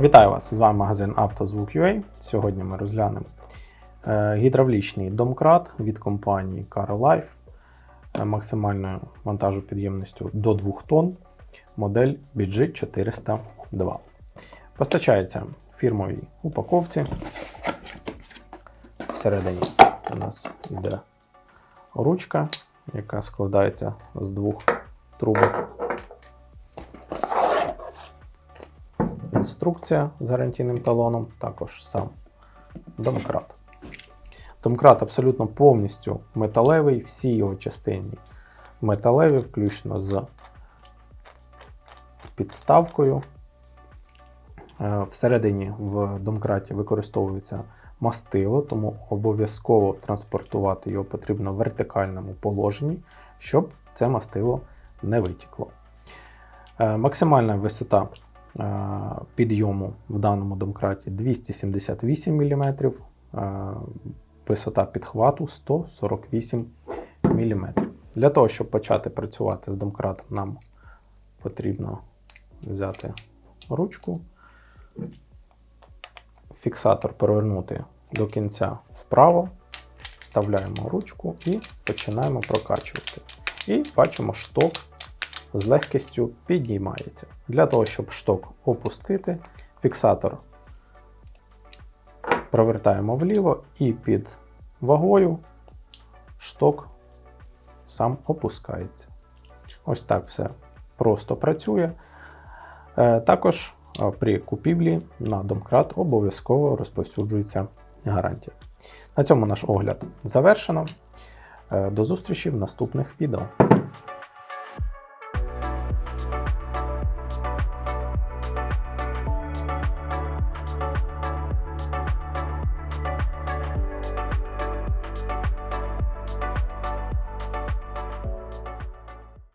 Вітаю вас! З вами магазин «Автозвук.UA». Сьогодні ми розглянемо е, гідравлічний домкрат від компанії Caro Life е, максимальною вантажопідємністю до 2 тонн, модель BG 402. Постачається в фірмовій упаковці. Всередині у нас йде ручка, яка складається з двох трубок. Інструкція з гарантійним талоном, також сам домкрат. Домкрат абсолютно повністю металевий, всі його частини металеві, включно з підставкою. Е, Всередині в домкраті використовується мастило, тому обов'язково транспортувати його потрібно в вертикальному положенні, щоб це мастило не витікло. Е, Максимальна висота підйому в даному домкраті 278 мм, е, висота підхвату 148 мм. Для того, щоб почати працювати з домкратом, нам потрібно взяти ручку, фіксатор перевернути до кінця вправо, вставляємо ручку і починаємо прокачувати. І бачимо, шток з легкістю піднімається. Для того, щоб шток опустити, фіксатор провертаємо вліво і під вагою шток сам опускається. Ось так все просто працює. Е, Також е, при купівлі на домкрат обов'язково розповсюджується гарантія. На цьому наш огляд завершено. Е, До зустрічі в наступних відео.